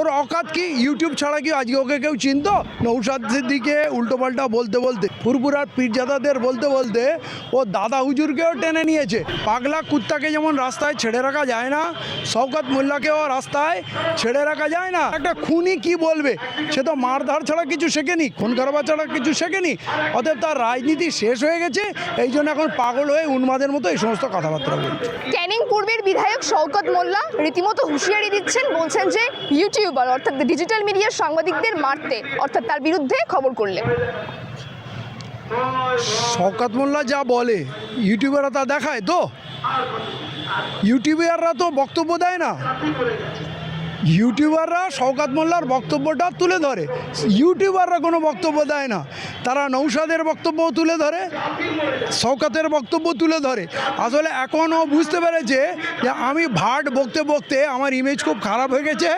ওর অকাত কি ইউটিউব ছাড়া কি আজকে ওকে কেউ চিনত নৌসাদ দিকে উল্টো উল্টোপাল্টা বলতে বলতে ফুরপুরার পীরজাদাদের বলতে বলতে ও দাদা হুজুরকেও টেনে নিয়েছে পাগলা কুত্তাকে যেমন রাস্তায় ছেড়ে রাখা যায় না শওকত মোল্লাকেও রাস্তায় ছেড়ে রাখা যায় না একটা খুনি কি বলবে সে তো মারধার ছাড়া কিছু শেখেনি খুন খারাপা ছাড়া কিছু শেখেনি অতএব তার রাজনীতি শেষ হয়ে গেছে এই জন্য এখন পাগল হয়ে উন্মাদের মতো এই সমস্ত কথাবার্তা বলছে ক্যানিং পূর্বের বিধায়ক শওকত মোল্লা রীতিমতো হুঁশিয়ারি দিচ্ছেন বলছেন যে ইউটিউবার, অর্থাৎ ডিজিটাল মিডিয়ার সাংবাদিকদের মারতে, অর্থাৎ তার বিরুদ্ধে খবর করলে। শওকাত মোল্লা যা বলে, ইউটিউবাররা তা দেখায় তো? ইউটিউবাররা তো বক্তব্য দেয় না। ইউটিউবাররা শওকাত মোল্লার বক্তব্যটা তুলে ধরে। ইউটিউবাররা কোনো বক্তব্য দেয় না। তারা নৌসাদের বক্তব্য তুলে ধরে, শওকাতের বক্তব্য তুলে ধরে। আসলে এখনও বুঝতে পেরেছে যে আমি ভাট বকতে বকতে আমার ইমেজ খুব খারাপ হয়ে গেছে।